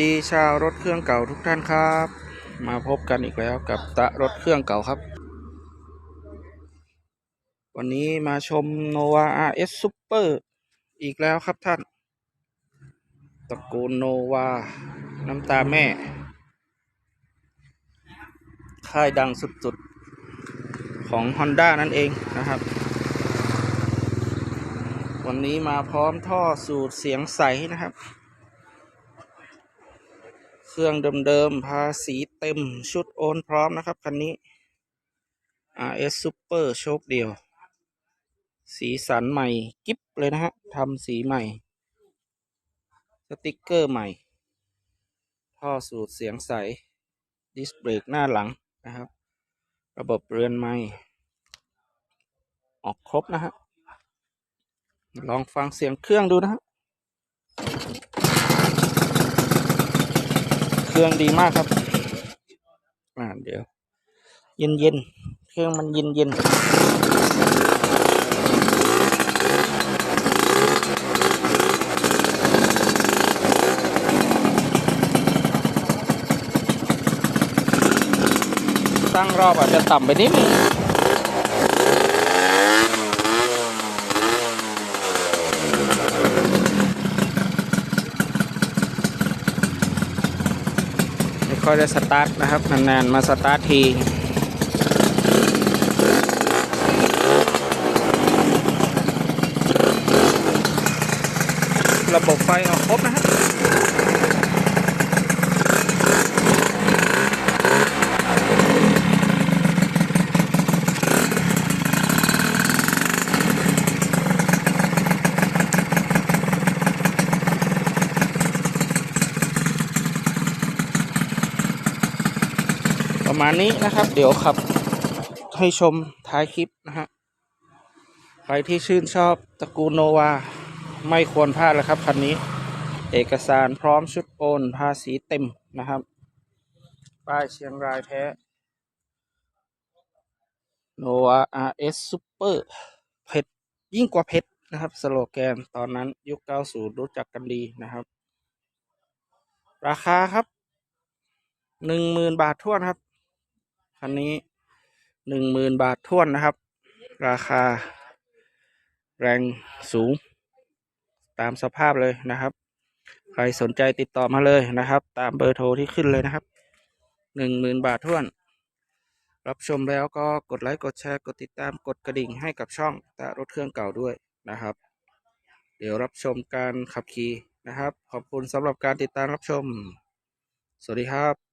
ดีชาวรถเครื่องเก่าทุกท่านครับ มาพบกันอีกแล้วกับตะรถเครื่องเก่าครับ วันนี้มาชม Nova RS Super อีกแล้วครับท่าน ตระกูล Nova น้ำตาแม่ ค่ายดังสุดๆ ของ Honda นั่นเองนะครับ วันนี้มาพร้อมท่อสูตรเสียงใสนะครับ เครื่องเดิมๆภาษีเต็มชุดโอนพร้อมนะครับ คันนี้ RS Super โชคเดียว สีสันใหม่ กิ๊บเลยนะฮะทำสีใหม่ สติกเกอร์ใหม่ ท่อสูตรเสียงใส ดิสเบรกหน้าหลังนะครับ ระบบเรือนไม้ออกครบนะฮะ ลองฟังเสียงเครื่องดูนะฮะ รื่อง ดีมากครับ อ่า เดี๋ยว เย็นเย็นเครื่องมันเย็นเย็นตั้งรอบอาจจะต่ำไปนิดนึง ค่อยได้สตาร์ทนะครับ นานๆ มาสตาร์ททีระบบไฟออกครบนะฮะ มาณนี้นะครับ เดี๋ยวขับ ให้ชมท้ายคลิปนะฮะใครที่ชื่นชอบตระกูลโนวา ไม่ควรพลาดเลยครับคันนี้ เอกสารพร้อมชุดโอน ภาษีเต็มนะครับ ป้ายเชียงรายแท้โนวา RS Super เผ็ดยิ่งกว่าเผ็ดนะครับสโลแกนตอนนั้นยุค 90 รู้จักกันดีนะครับ ราคาครับหนึ่งหมื่นบาทท้วนครับ คันนี้หนึ่งหมื่นบาทท้วนนะครับ ราคา แรงสูง ตามสภาพเลยนะครับ ใครสนใจติดต่อมาเลยนะครับ ตามเบอร์โทรที่ขึ้นเลยนะครับหนึ่งหมื่นบาทท้วน รับชมแล้วก็กดไลค์กดแชร์กดติดตามกดกระดิ่งให้กับช่องตะรถเครื่องเก่าด้วยนะครับ เดี๋ยวรับชมการขับขี่นะครับ ขอบคุณสำหรับการติดตามรับชม สวัสดีครับ